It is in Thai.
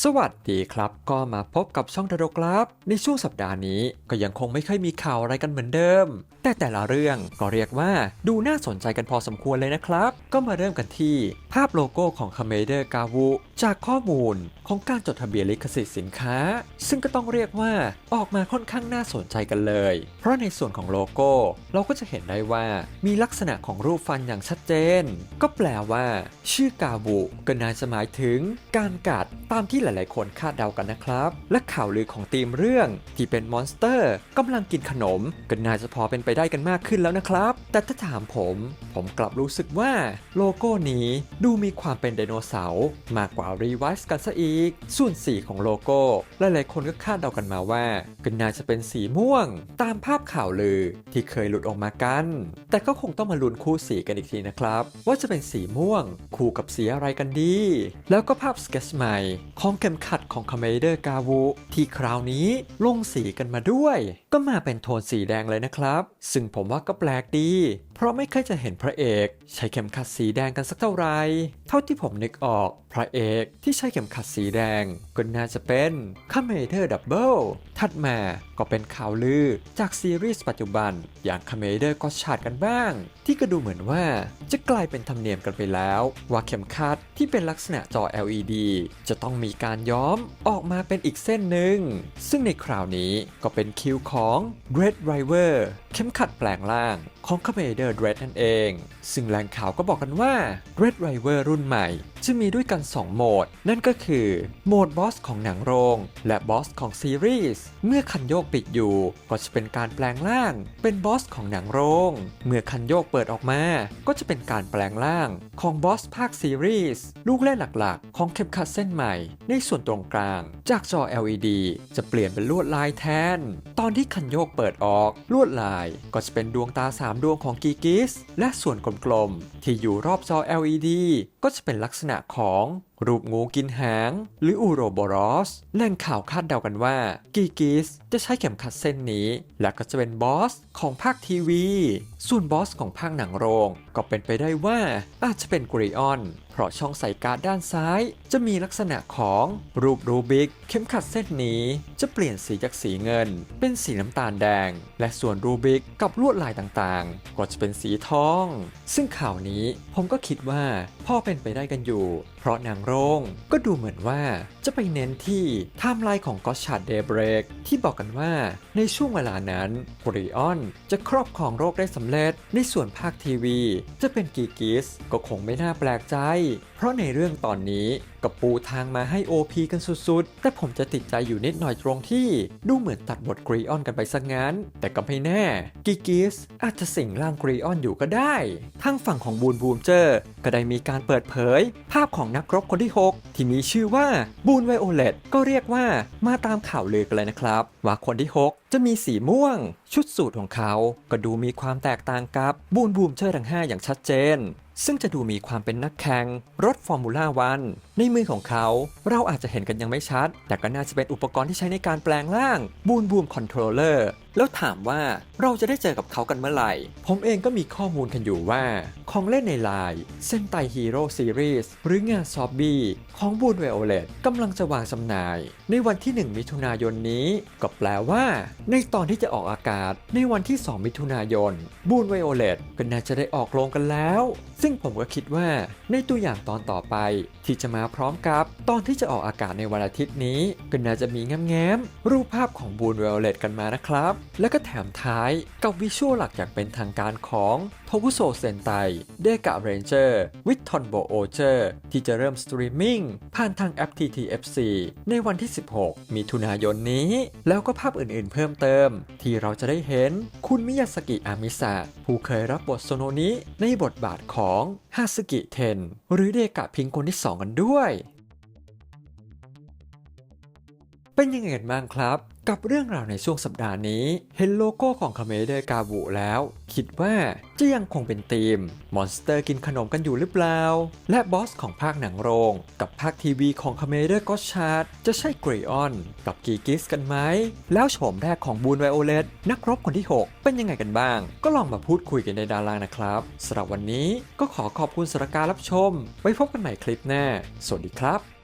สวัสดีครับ ก็มาพบกับช่องทโดครับ ในช่วงสัปดาห์นี้ก็ยังคงไม่ค่อยมีข่าวอะไรกันเหมือนเดิม แต่แต่ละเรื่องก็เรียกว่าดูน่าสนใจกันพอสมควรเลยนะครับ ก็มาเริ่มกันที่ ภาพโลโก้ของ c a m e d e r g a w u จากข้อมูลของการจดทะเบียนลิขสิทธิ์สินค้า ซึ่งก็ต้องเรียกว่าออกมาค่อนข้างน่าสนใจกันเลย เพราะในส่วนของโลโก้ เราก็จะเห็นได้ว่ามีลักษณะของรูปฟันอย่างชัดเจน ก็แปลว่า ชื่อกาบุก็น่าจะหมายถึงการกัดตามที่หลายๆ คนคาดเดากันนะครับ และข่าวลือของทีมเรื่อง ที่เป็นมอนสเตอร์กำลังกินขนมก็น่าจะพอเป็นไปได้กันมากขึ้นแล้วนะครับ แต่ถ้าถามผม ผมกลับรู้สึกว่าโลโก้นี้ดูมีความเป็นไดโนเสาร์มากกว่ารีไวซ์กันซะอีก ส่วนสีของโลโก้หลายๆ คนก็คาดเดากันมาว่าก็น่าจะเป็นสีม่วง ตามภาพข่าวลือที่เคยหลุดออกมากัน แต่ก็คงต้องมาลุ้นคู่สีกันอีกทีนะครับ ว่าจะเป็นสีม่วง คู่กับสีอะไรกันดี แล้วก็ภาพสเก็ตใหม่ของเข็มขัดของคาเมเดอร์กาวูที่คราวนี้ลงสีกันมาด้วย ก็มาเป็นโทนสีแดงเลยนะครับ ซึ่งผมว่าก็แปลกดี เพราะไม่เคยจะเห็นพระเอก ใช้เข็มขัดสีแดงกันสักเท่าไหร่เท่าที่ผมนึกออก พระเอกที่ใช้เข็มขัดสีแดง ก็น่าจะเป็นคาเมเดอร์ดับเบิลถัดมาก็เป็นข่าวลือจากซีรีส์ปัจจุบัน อย่างคาเมเดอร์ก็ชาดกันบ้าง ที่ก็ดูเหมือนว่าจะกลายเป็นธรรมเนียมกันไปแล้ว ว่าเข็มขัดที่เป็นลักษณะจอ LED จะต้องมีการย้อมออกมาเป็นอีกเส้นหนึ่ง ซึ่งในคราวนี้ก็เป็นคิวของ Red River เข็มขัดแปลงร่างของ c a m e d e r Dread นั่นเอง ซึ่งแหล่งข่าวก็บอกกันว่า Red River รุ่นใหม่ จะมีด้วยกัน 2 โหมด นั่นก็คือโหมดบอสของหนังโรง และบอสของซีรีส์เมื่อคันโยกปิดอยู่ ก็จะเป็นการแปลงร่าง เป็นบอสของหนังโรง เมื่อคันโยกเปิดออกมา ก็จะเป็นการแปลงร่างของบอสภาคซีรีส์ลูกเล่นหลักๆ ของเข็มขัดเส้นใหม่ในส่วนตรงกลาง จากจอ LED จะเปลี่ยนเป็นลวดลายแทน ตอนที่คันโยกเปิดออก ลวดลายก็จะเป็นดวงตา 3 ดวงของกีกิสและส่วนกลมๆที่อยู่รอบจอ LED ก็จะเป็นลักษณะของ รูปงูกินหาง หรืออูโรโบรอสแหล่งข่าวคาดเดากันว่า กีกิสจะใช้เข็มขัดเส้นนี้ และก็จะเป็นบอสของภาคทีวี ส่วนบอสของภาคหนังโรง ก็เป็นไปได้ว่าอาจจะเป็นกริออน เพราะช่องใส่การ์ดด้านซ้าย จะมีลักษณะของรูปรูบิก เข็มขัดเส้นนี้ จะเปลี่ยนสีจากสีเงิน เป็นสีน้ำตาลแดง และส่วนรูบิกกับลวดลายต่างๆ ก็จะเป็นสีทอง ซึ่งข่าวนี้ผมก็คิดว่าพ่อเป็นไปได้กันอยู่ เพราะนังโรงก็ดูเหมือนว่าจะไปเน้นที่ไทม์ไลน์ของก็ชาร์ดเดเบรกที่บอกกันว่าในช่วงเวลานั้นกรีออนจะครอบครองโรคได้สำเร็จ ในส่วนภาคทีวี จะเป็นกีกิสก็คงไม่น่าแปลกใจ เพราะในเรื่องตอนนี้ ก็ปูทางมาให้ OP กันสุดๆ แต่ผมจะติดใจอยู่นิดหน่อยตรงที่ ดูเหมือนตัดบทกรีออนกันไปซะงั้น แต่ก็ไม่แน่กิกิสอาจจะสิงร่างกรีออนอยู่ก็ได้ทางฝั่งของบูนบูมเจอร์ ก็ได้มีการเปิดเผย ภาพของนักรบคนที่ 6 ที่มีชื่อว่าบูนไวโอเลตก็เรียกว่ามาตามข่าวลือกันเลยนะครับ ว่าคนที่ 6 จะมีสีม่วง ชุดสูทของเขา ก็ดูมีความแตกต่างกับบูนบูมเจอร์ทั้ง 5 อย่างชัดเจนซึ่งจะดูมีความเป็นนักแข่งรถฟอร์มูล่าวันในมือของเขา เราอาจจะเห็นกันยังไม่ชัด แต่ก็น่าจะเป็นอุปกรณ์ที่ใช้ในการแปลงร่างบูนบูมคอนโทรลเลอร์ แล้วถามว่าเราจะได้เจอกับเขากันเมื่อไหร่ ผมเองก็มีข้อมูลกันอยู่ว่า ของเล่นในไลน์เส้นไตฮีโร่ซีรีส์หรืองานซอบบี้ของบูนไวโอเลตกำลังจะวางจำหน่าย ในวันที่ 1 มิถุนายนนี้ ก็แปลว่า ในตอนที่จะออกอากาศในวันที่ 2 มิถุนายนบูนไวโอเลตก็น่าจะได้ออกโรงกันแล้ว ซึ่งผมก็คิดว่า ในตัวอย่างตอนต่อไป ที่จะมาพร้อมกับตอนที่จะออกอากาศในวันอาทิตย์นี้ก็น่าจะมีแง้มๆรูปภาพของบูนไวโอเลตกันมานะครับและก็แถมท้ายกับวิชวลหลักอย่างเป็นทางการของโทกุโซเซนไตเดกะเรนเจอร์วิททอนโบโอเจอร์ที่จะเริ่มสตรีมมิ่งผ่านทางแอป TTFC ในวันที่ 16 มิถุนายนนี้ แล้วก็ภาพอื่นๆเพิ่มเติม ที่เราจะได้เห็นคุณมิยาสกิอามิสะผู้เคยรับบทโซโนนิในบทบาทของฮาสกิเทนหรือเดกะพิงคนที่ 2 กันด้วย เป็นยังไงกันบ้างครับ กับเรื่องราวในช่วงสัปดาห์นี้ เห็นโลโก้ของคาเมเดอร์กาบุแล้ว คิดว่าจะยังคงเป็นธีม มอนสเตอร์กินขนมกันอยู่หรือเปล่า และบอสของภาคหนังโรง กับภาคทีวีของคาเมเดอร์ก็ชาร์ดจะใช่เกรออน กับกีกิสกันไหม แล้วโฉมแรกของบูนไวโอเลตนักรบคนที่ 6 เป็นยังไงกันบ้าง ก็ลองมาพูดคุยกันในดานล่านะครับสำหรับวันนี้ก็ขอขอบคุณสำหรับการรับชมไว้พบกันใหม่คลิปหน้าสวัสดีครับ